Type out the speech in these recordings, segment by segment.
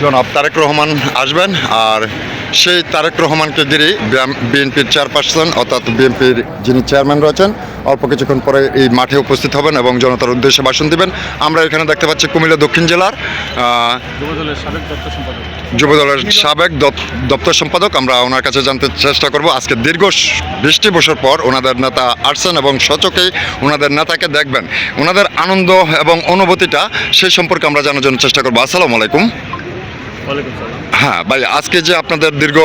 জনাব তারেক রহমান আসবেন আর সেই তারেক রহমানকে ঘিরেই বিএনপির চেয়ারপারসন অর্থাৎ বিএনপির যিনি চেয়ারম্যান রয়েছেন অল্প কিছুক্ষণ পরে এই মাঠে উপস্থিত হবেন এবং জনতার উদ্দেশ্যে ভাষণ দিবেন। আমরা এখানে দেখতে পাচ্ছি কুমিল্লা দক্ষিণ জেলার যুবদলের সাবেক দপ্তর সম্পাদক। যুবদলের সাবেক দপ- দপ্তর সম্পাদক। আমরা ওনার কাছে জানতে চেষ্টা করব আজকে দীর্ঘ বৃষ্টি বছর পর ওনাদের নেতা আসছেন এবং সচকেই ওনাদের নেতাকে দেখবেন। ওনাদের আনন্দ এবং অনুভূতিটা সেই সম্পর্কে আমরা জানার জন্য চেষ্টা করব। আসসালামু আলাইকুম। হ্যাঁ ভাই আজকে যে আপনাদের দীর্ঘ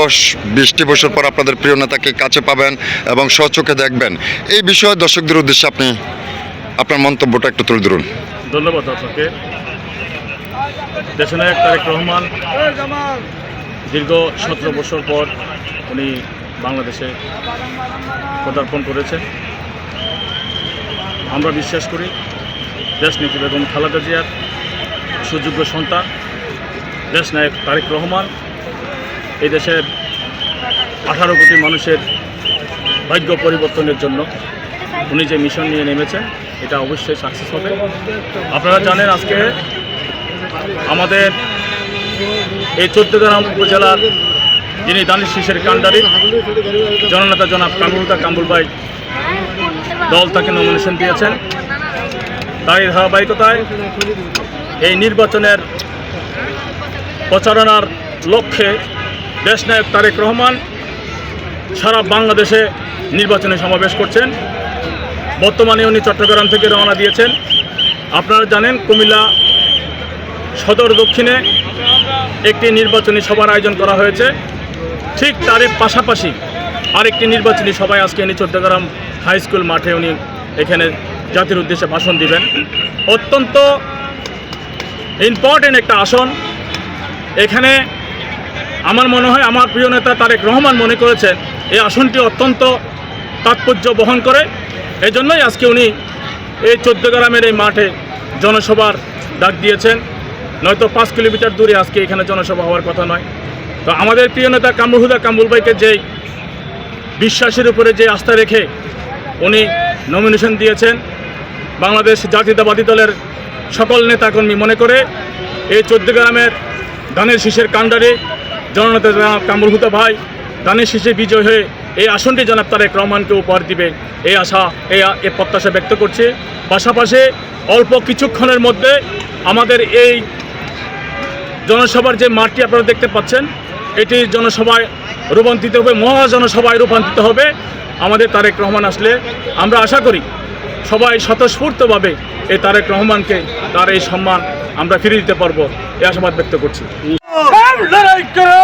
বৃষ্টি বছর পর আপনাদের প্রিয় নেতাকে কাছে পাবেন এবং সচোখে দেখবেন এই বিষয়ে দর্শকদের উদ্দেশ্যে আপনি আপনার মন্তব্যটা একটু তুলে ধরুন। ধন্যবাদ আপনাকে। দেশনায়ক তারেক রহমান দীর্ঘ সতেরো বছর পর উনি বাংলাদেশে পদার্পণ করেছেন। আমরা বিশ্বাস করি দেশনীতি বেগম খালেদা জিয়ার সুযোগ্য সন্তান। দেশনায়ক তারেক রহমান। এই দেশের আঠারো কোটি মানুষের ভাগ্য পরিবর্তনের জন্য উনি যে মিশন নিয়ে নেমেছেন, এটা অবশ্যই সাকসেস হবে। আপনারা জানেন আজকে আমাদের এই চোদ্দগ্রাম উপজেলার যিনি দানিশ শিশের কাণ্ডারি, জননেতা জনাব কামরুদা কামরুল দল তাকে নমিনেশন দিয়েছেন। তাই ধারাবাহিকতায় এই নির্বাচনের প্রচারণার লক্ষ্যে দেশনায়ক তারেক রহমান সারা বাংলাদেশে নির্বাচনে সমাবেশ করছেন। বর্তমানে উনি চট্টগ্রাম থেকে রওনা দিয়েছেন। আপনারা জানেন, কুমিল্লা সদর দক্ষিণে একটি নির্বাচনী সভার আয়োজন করা হয়েছে। ঠিক তারই পাশাপাশি আরেকটি নির্বাচনী সভায় আজকে উনি চট্টগ্রাম হাই স্কুল মাঠে উনি এখানে জাতির উদ্দেশ্যে ভাষণ দিবেন। অত্যন্ত ইম্পর্টেন্ট একটা আসন। এখানে আমার মনে হয় আমার প্রিয় নেতা তারেক রহমান মনে করেছেন এই আসনটি অত্যন্ত তাৎপর্য বহন করে। এই জন্যই আজকে উনি এই গ্রামের এই মাঠে জনসভার ডাক দিয়েছেন। নয়তো পাঁচ কিলোমিটার দূরে আজকে এখানে জনসভা হওয়ার কথা নয়। তো আমাদের প্রিয় নেতা কামরুল হুদা, কামরুল ভাইকে যেই বিশ্বাসের উপরে যে আস্থা রেখে উনি নমিনেশন দিয়েছেন, বাংলাদেশ জাতীয়তাবাদী দলের সকল নেতাকর্মী মনে করে এই গ্রামের ধানের শীষের কাণ্ডারে জননেতা জনাব কামরুল ভাই ধানের শীষে বিজয় হয়ে এই আসনটি জনাব তারেক রহমানকে উপহার দিবে। এই আশা, এই এ প্রত্যাশা ব্যক্ত করছে। পাশাপাশি অল্প কিছুক্ষণের মধ্যে আমাদের এই জনসভার যে মাঠটি আপনারা দেখতে পাচ্ছেন, এটি জনসভায় রূপান্তরিত হবে মহা জনসভায় রূপান্তরিত হবে। আমাদের তারেক রহমান আসলে আমরা আশা করি সবাই স্বতঃস্ফূর্তভাবে এই তারেক রহমানকে তার এই সম্মান আমরা ফিরে দিতে পারব। এই আশাবাদ ব্যক্ত করছি। লড়াই করো।